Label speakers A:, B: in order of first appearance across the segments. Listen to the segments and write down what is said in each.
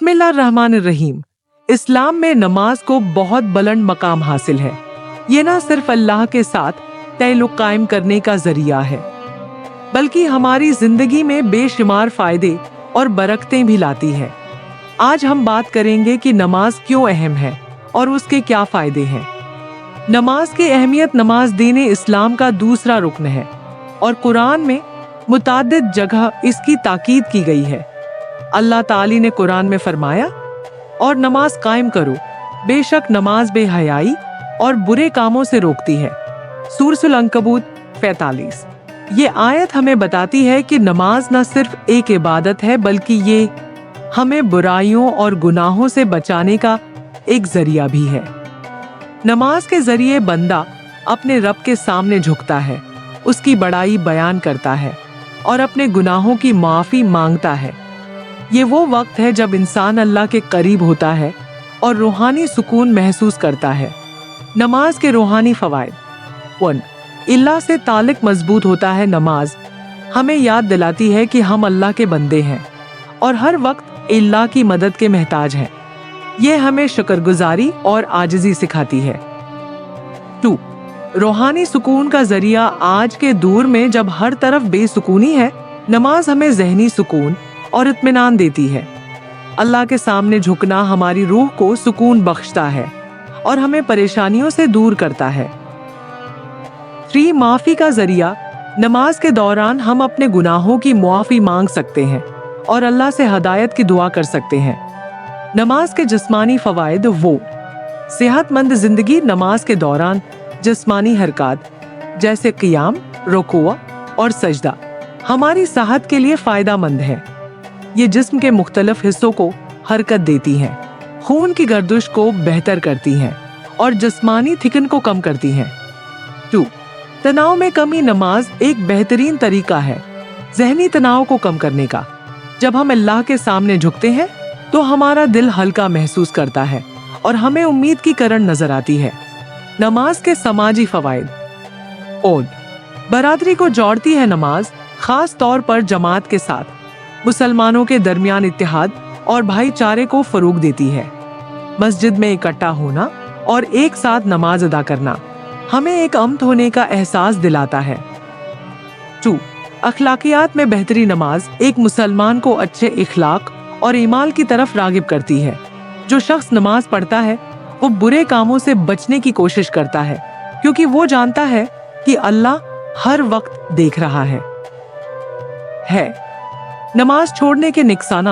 A: बिस्मिल्लाहिर्रहमानिर्रहीम। इस्लाम में नमाज़ को बहुत बुलंद मकाम हासिल है। ये ना सिर्फ़ अल्लाह के साथ तल्लुक कायम करने का ज़रिया है, बल्कि हमारी ज़िंदगी में बेशुमार फ़ायदे और बरकतें भी लाती है। आज हम बात करेंगे कि नमाज़ क्यों अहम है और उसके क्या फ़ायदे हैं। नमाज़ की अहमियत नमाज़ देने इस्लाम का दूसरा रुकन है और कुरान में मुतादिद जगह इसकी ताकीद की गई है। अल्लाह ताली ने कुरान में फरमाया, और नमाज़ कायम करो, बेशक नमाज़ बेहयाई और बुरे कामों से रोकती है। सूरसुल अंकबूत पैतालीस। ये आयत हमें बताती है कि नमाज़ न सिर्फ़ एक इबादत है, बल्कि ये हमें बुराइयों और गुनाहों से बचाने का एक ज़रिया भी है। नमाज़ के ज़रिए बंदा अपने रब के सामने झुकता है, उसकी बड़ाई बयान करता है, और अपने गुनाहों की माफ़ी माँगता है। ये वो वक्त है जब इंसान अल्लाह के करीब होता है और रूहानी सुकून महसूस करता है। नमाज़ के रूहानी फवायद। वन अल्लाह से ताल्लुक मज़बूत होता है नमाज़। हमें याद दिलाती है कि हम अल्लाह के बंदे हैं और हर वक्त अल्लाह की मदद के महताज हैं। ये हमें शुक्रगुजारी और आजजी सिखाती है। टू, रूहानी सुकून का ज़रिया आज के दौर में जब हर तरफ़ बेसुकूनी है, नमाज़ हमें जहनी सुकून और इत्मीनान देती है। अल्लाह के सामने झुकना हमारी रूह को सुकून बख्शता है और हमें परेशानियों से दूर करता है। थ्री माफ़ी का ज़रिया, नमाज़ के दौरान हम अपने गुनाहों की मुआफी मांग सकते हैं और अल्लाह से हदायत की दुआ कर सकते हैं। नमाज़ के जिस्मानी फवायद वो, सेहतमंद ज़िंदगी नमाज़ के दौरान जिस्मानी हरकत, जैसे कियाम, रुकुआ और सजदा, हमारी सेहत के लिए फ़ायदा मंद है। ये जिस्म के मुख्तलिफ़ हिस्सों को हरकत देती हैं। खून की गर्दिश को बेहतर करती हैं और जिस्मानी थिकन को कम करती हैं। टू, तनाव में कमी नमाज़ एक बेहतरीन तरीका है, जहनी तनाव को कम करने का। जब हम अल्लाह के सामने झुकते हैं तो हमारा दिल हल्का महसूस करता है और हमें उम्मीद की करण नज़र आती है। नमाज़ के समाजी फवायद। ओद बरादरी को जोड़ती है नमाज़, खास तौर पर जमात के साथ। मुसलमानों के दरमियान इतिहाद और भाईचारे को फरोग देती है। मस्जिद में इकट्ठा होना और एक साथ नमाज़ अदा करना हमें एक अमत होने का एहसास दिलाता है। टू, अखलाकियात में बेहतरी नमाज़ एक मुसलमान को अच्छे इखलाक और ईमाल की तरफ़ रागिब करती है। जो शख्स नमाज़ पढ़ता है, वो बुरे कामों से बचने की कोशिश करता है, क्योंकि वो जानता है कि अल्लाह हर वक्त देख रहा है। है नमाज़ छोड़ने के नुकसान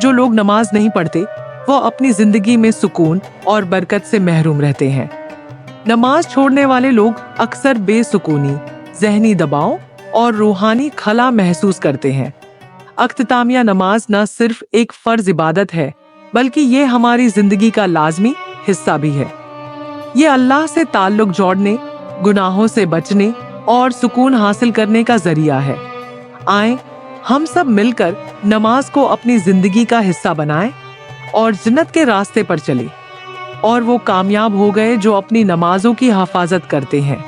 A: जो लोग नमाज़ नहीं पढ़ते, वो अपनी ज़िंदगी में सुकून और बरकत से महरूम रहते हैं। नमाज़ छोड़ने वाले लोग अक्सर बेसुकूनी, जहनी दबाव और रूहानी खला महसूस करते हैं। अख्तामिया नमाज़ न सिर्फ़ एक फ़र्ज़ इबादत है, बल्कि ये हमारी ज़िंदगी का लाजमी हिस्सा भी है। ये अल्लाह से ताल्लुक जोड़ने, गुनाहों से बचने और सुकून हासिल करने का ज़रिया है। आए हम सब मिलकर नमाज़ को अपनी ज़िंदगी का हिस्सा बनाए और जन्नत के रास्ते पर चले और वो कामयाब हो गए जो अपनी नमाजों की हिफाजत करते हैं।